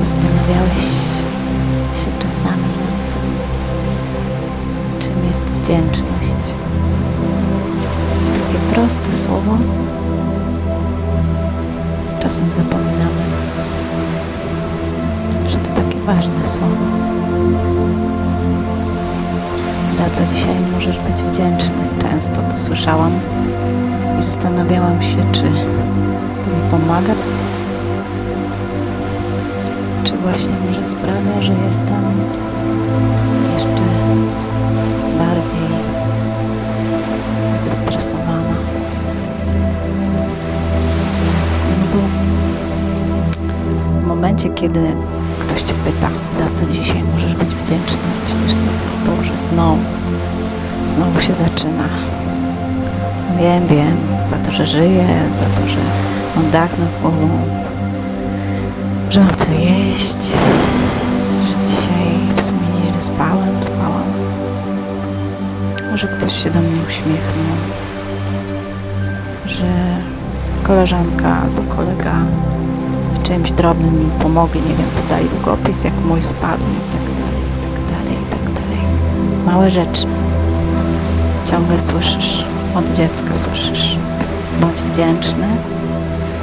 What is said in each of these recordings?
Zastanawiałeś się czasami nad tym, czym jest wdzięczność. Takie proste słowo. Czasem zapominamy, że to takie ważne słowo. Za co dzisiaj możesz być wdzięczny? Często to słyszałam i zastanawiałam się, czy to mi pomaga, czy właśnie może sprawia, że jestem jeszcze bardziej zestresowana. Bo w momencie, kiedy ktoś cię pyta, za co dzisiaj możesz być wdzięczny, myślisz sobie, Boże, znowu, znowu się zaczyna. Wiem, wiem, za to, że żyję, za to, że mam dach nad głową, że mam co jeść, że dzisiaj w sumie nieźle spałem, spałam. Że ktoś się do mnie uśmiechnął, że koleżanka albo kolega w czymś drobnym mi pomogli, nie wiem, podali długopis, jak mój spadł i tak dalej, i tak dalej, i tak dalej. Małe rzeczy. Ciągle słyszysz, od dziecka słyszysz. Bądź wdzięczny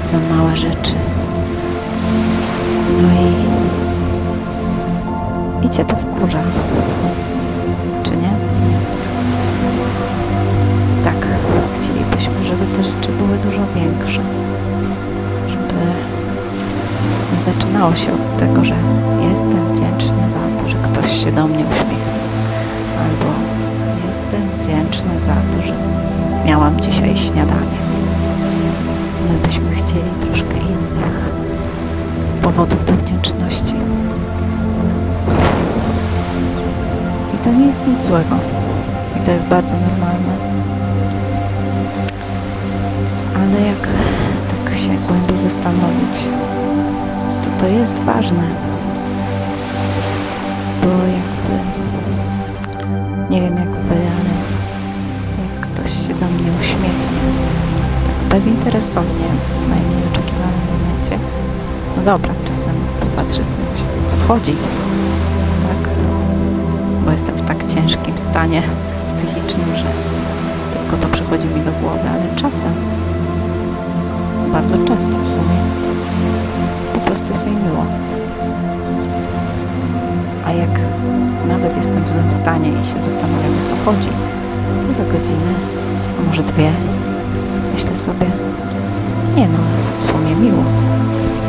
za małe rzeczy. No i, i cię to wkurza. Czy nie? Tak, chcielibyśmy, żeby te rzeczy były dużo większe. Żeby nie zaczynało się od tego, że jestem wdzięczny za to, że ktoś się do mnie uśmiechnął. Albo jestem wdzięczny za to, że miałam dzisiaj śniadanie. My byśmy chcieli troszkę innych powodów do wdzięczności. I to nie jest nic złego. I to jest bardzo normalne. Ale jak tak się głębiej zastanowić, to to jest ważne. Bo jakby, nie wiem jak wy, ale jak ktoś się do mnie uśmiechnie, tak bezinteresownie, najmniej dobra, czasem o co chodzi, tak? Bo jestem w tak ciężkim stanie psychicznym, że tylko to przychodzi mi do głowy, ale czasem, bardzo często w sumie, po prostu jest mi miło. A jak nawet jestem w złym stanie i się zastanawiam, o co chodzi, to za godzinę, a może dwie, myślę sobie, nie no, w sumie miło.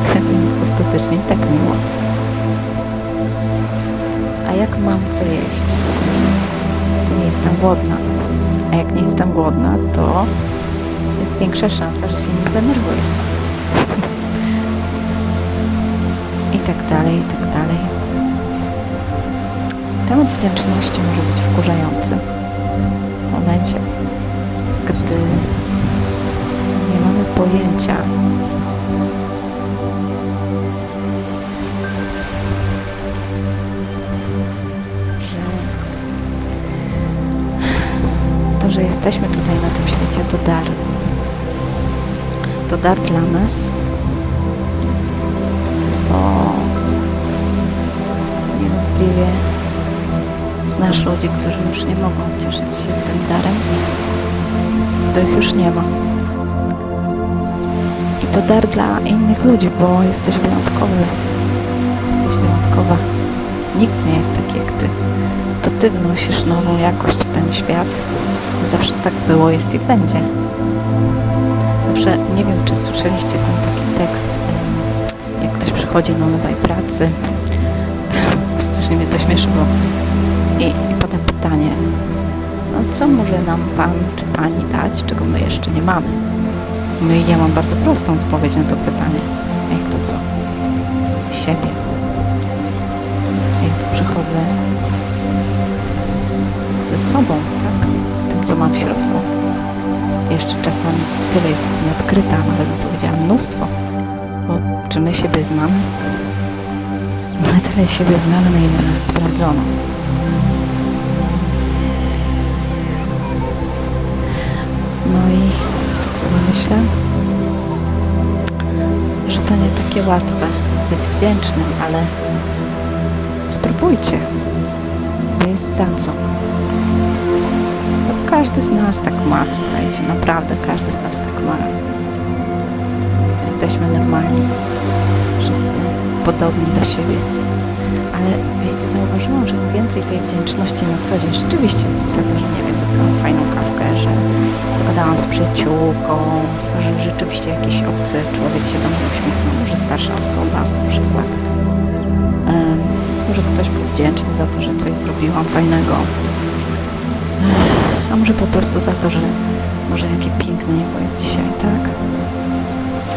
Więc ostatecznie tak miło. A jak mam co jeść, to nie jestem głodna. A jak nie jestem głodna, to jest większa szansa, że się nie zdenerwuję. I tak dalej, i tak dalej. Temat wdzięczności może być wkurzający w momencie, gdy nie mamy pojęcia, że jesteśmy tutaj na tym świecie, to dar. To dar dla nas, bo niewątpliwie znasz ludzi, którzy już nie mogą cieszyć się tym darem, których już nie ma. I to dar dla innych ludzi, bo jesteś wyjątkowy. Jesteś wyjątkowa. Nikt nie jest taki jak ty. To ty wnosisz nową jakość w ten świat. Zawsze tak było, jest i będzie. Zawsze, nie wiem, czy słyszeliście ten taki tekst, jak ktoś przychodzi do nowej pracy. Strasznie mnie to śmieszyło. I, I potem pytanie, no co może nam pan czy pani dać, czego my jeszcze nie mamy? No i ja mam bardzo prostą odpowiedź na to pytanie. Jak to co? Siebie. Przychodzę z, ze sobą, tak? Z tym, co mam w środku. Jeszcze czasami tyle jest nieodkryta, nawet bym powiedziała mnóstwo. Bo czy my siebie znamy? My tyle siebie znamy, na ile nas sprawdzono. No i tak sobie myślę, że to nie takie łatwe być wdzięcznym, ale spróbujcie. Jest za co. To każdy z nas tak ma, słuchajcie, naprawdę każdy z nas tak ma. Jesteśmy normalni, wszyscy podobni do siebie. Ale wiecie, zauważyłam, że więcej tej wdzięczności na co dzień, rzeczywiście za to, że nie wiem, wypiłam fajną kawkę, że pogadałam z przyjaciółką, że rzeczywiście jakiś obcy człowiek się do mnie uśmiechnął, może starsza osoba na przykład. Był wdzięczny za to, że coś zrobiłam fajnego. A może po prostu za to, że może jakie piękne niebo jest dzisiaj, tak?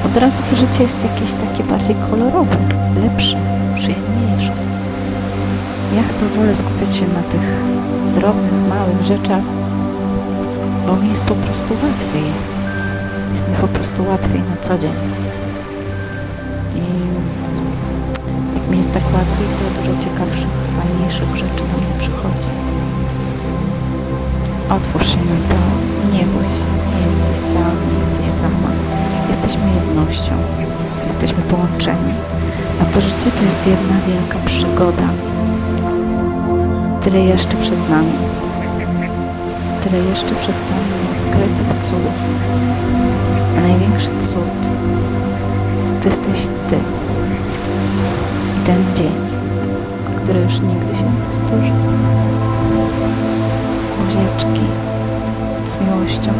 Od razu to życie jest jakieś takie bardziej kolorowe, lepsze, przyjemniejsze. Ja chyba wolę skupiać się na tych drobnych, małych rzeczach, bo mi jest po prostu łatwiej. Jest mi po prostu łatwiej na co dzień. Jest tak łatwiej, to dużo ciekawszych, fajniejszych rzeczy do mnie przychodzi. Otwórz się na to, nie bój się, nie jesteś sam, nie jesteś sama. Jesteśmy jednością, jesteśmy połączeni. A to życie to jest jedna wielka przygoda. Tyle jeszcze przed nami. Tyle jeszcze przed nami odkrytych cudów. A największy cud to jesteś Ty. Ten dzień, który już nigdy się nie powtórzy. Buziaczki z miłością.